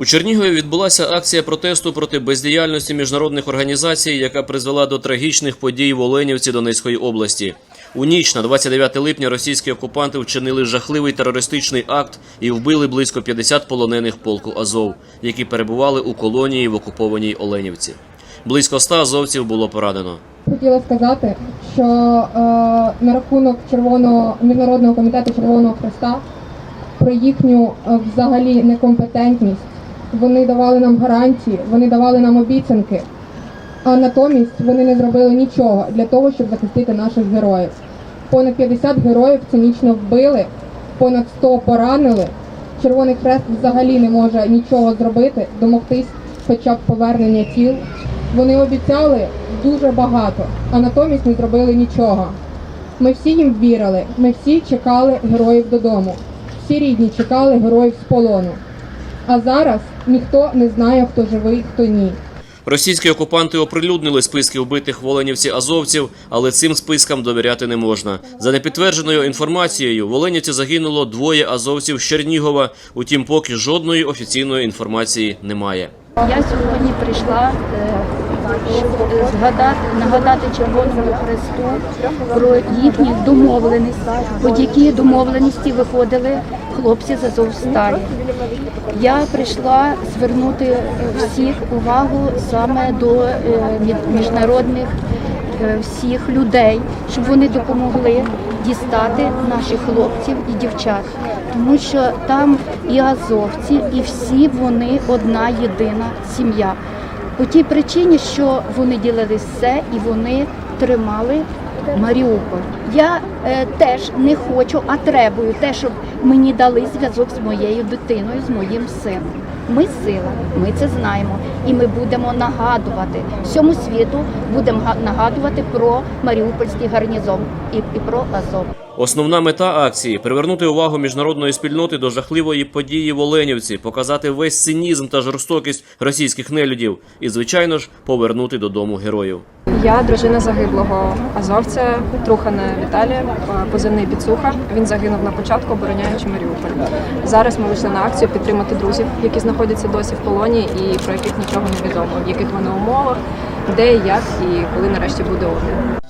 У Чернігові відбулася акція протесту проти бездіяльності міжнародних організацій, яка призвела до трагічних подій в Оленівці Донецької області. У ніч на 29 липня російські окупанти вчинили жахливий терористичний акт і вбили близько 50 полонених полку Азов, які перебували у колонії в окупованій Оленівці. Близько 100 азовців було поранено. Хотіла сказати, що е, на рахунок Червоного міжнародного комітету Червоного Хреста про їхню е, взагалі некомпетентність. Вони давали нам гарантії, вони давали нам обіцянки, а натомість вони не зробили нічого для того, щоб захистити наших героїв. Понад 50 героїв цинічно вбили, понад 100 поранили. Червоний Хрест взагалі не може нічого зробити, домогтись хоча б повернення тіл. Вони обіцяли дуже багато, а натомість не зробили нічого. Ми всі їм вірили, ми всі чекали героїв додому. Всі рідні чекали героїв з полону. А зараз ніхто не знає, хто живий, хто ні. Російські окупанти оприлюднили списки вбитих воленівці азовців, але цим спискам довіряти не можна. За непідтвердженою інформацією, в Оленівці загинуло двоє азовців з Чернігова. Утім, поки жодної офіційної інформації немає. Я сьогодні прийшла е, згадати, нагадати Червоному Хресту про їхні домовленості, під які домовленості виходили хлопці з Азовсталі. Я прийшла звернути е, всіх увагу саме до е, міжнародних е, всіх людей, щоб вони допомогли дістати наших хлопців і дівчат, тому що там і азовці, і всі вони одна єдина сім'я. По тій причині, що вони ділили все і вони тримали Маріуполь. Я е, теж не хочу, а требую те, щоб мені дали зв'язок з моєю дитиною, з моїм сином. Ми сила, ми це знаємо, і ми будемо нагадувати всьому світу, будемо нагадувати про Маріупольський гарнізон і, і про Азов. Основна мета акції привернути увагу міжнародної спільноти до жахливої події в Оленівці, показати весь цинізм та жорстокість російських нелюдів і, звичайно ж, повернути додому героїв. Я дружина загиблого азовця Трухана Віталія, позивний підсуха. Він загинув на початку, обороняючи Маріуполь. Зараз ми вийшли на акцію підтримати друзів, які знаходяться досі в полоні і про яких нічого не відомо, в яких вони умовах, де, як і коли нарешті буде обмін.